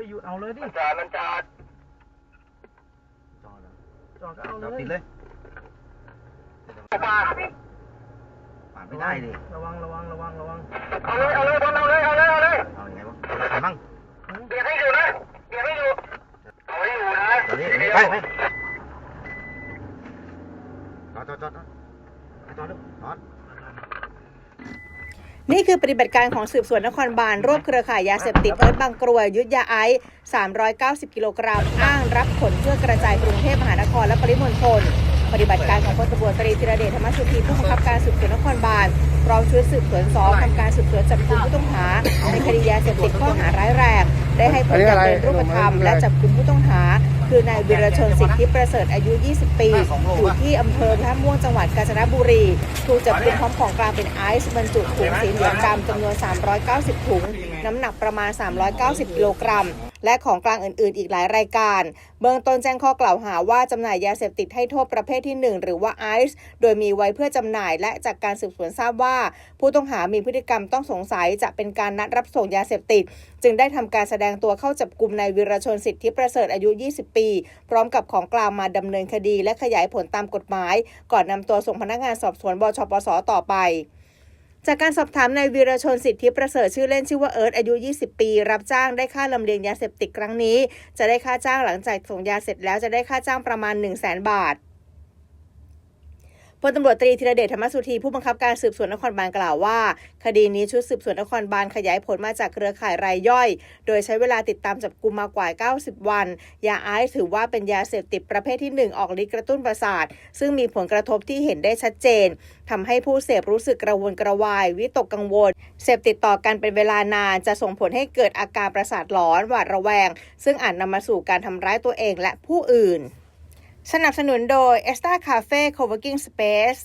อ้ยอยู่เอาเลยดิมันจอดมันจอดจอดแล้วจอดก็เอาเลเรายปิดเลยออกมาปาดไม่ได้ดิระวังระวังระวังระวังเอาเลยเอาเลยบอลเอาเลยเอาเลยเอาเลยเอาอย่างไงวะใครบ้างเบียดให้อยู่นะเบียดให้อยู่เอาให้อยู่นะตอนนี้ไปไปจอดจอดจอดจอดจอดจอดจอด นี่คือปฏิบัติการของสืบสวนนครบาลรวบเครือข่ายยาเสพติดเอิร์ธบางกรวยยึดยาไอซ์390 กิโลกรัมอ้างรับขนเพื่อกระจายกรุงเทพมหานครและปริมณฑล ปฏิบัติการของพลตำรวจตรีธีรเดชธรรมสุธีผู้บังคับการสืบสวนนครบาลพร้อมชุดสืบสวนสองทำการสืบสวนจับกุมผู้ต้องหา ในคดียาเสพติดข้อหาร้ายแรงได้ให้ผลอย่างเป็นรูปธรรม และจับกุมผู้ต้องหา คือนายวิรชนสิทธิประเสริฐอายุ 20 ปี อยู่ที่อำเภอท่าม่วงจังหวัดกาญจนบุรีถูกจับกุมพร้อมของกลางเป็นไอซ์บรรจุถุงสีเหลืองดำจำนวน 390 ถุง น้ำหนักประมาณ 390 กิโลกรัม และของกลางอื่นๆ อีกหลายรายการ เบื้องต้นแจ้งข้อกล่าวหาว่าจำหน่ายยาเสพติดให้โทษประเภทที่ 1 หรือว่าไอซ์โดยมีไว้เพื่อจำหน่ายและจากการสืบสวนทราบว่า ผู้ต้องหามีพฤติกรรมต้องสงสัยจะเป็นการนัดรับส่งยาเสพติด จึงได้ทำการแสดงตัวเข้าจับกลุ่มนายวิรชนสิทธิประเสริฐอายุ 20 ปี พร้อมกับของกลางมาดำเนินคดีและขยายผลตามกฎหมาย ก่อนนำตัวส่งพนักงานสอบสวนบชปสต่อไป จากการสอบถามนายวีรชนสิทธิประเสริฐชื่อเล่นชื่อว่าเอิร์ธอายุ 20 ปี รับจ้างได้ค่าลำเลียงยาเสพติดครั้งนี้ จะได้ค่าจ้างหลังจากส่งยาเสร็จแล้วจะได้ค่าจ้างประมาณ 1 0 0 0 0แบาท พลตำรวจตรีธีรเดชธรรมสุธีผู้บังคับการสืบสวนนครบาลกล่าวว่า คดีนี้ชุดสืบสวนนครบาลขยายผลมาจากเครือข่ายรายย่อย โดยใช้เวลาติดตามจับกุมมากว่า 90 วัน ยาไอซ์ถือว่าเป็นยาเสพติดประเภทที่ 1 ออกฤทธิ์กระตุ้นประสาท ซึ่งมีผลกระทบที่เห็นได้ชัดเจนทำให้ผู้เสพรู้สึกกระวนกระวาย วิตกกังวล เสพติดต่อกันเป็นเวลานานจะส่งผลให้เกิดอาการประสาทหลอนหวาดระแวง ซึ่งอาจนำมาสู่การทำร้ายตัวเองและผู้อื่น สนับสนุนโดย e s t a Cafe Co-working Space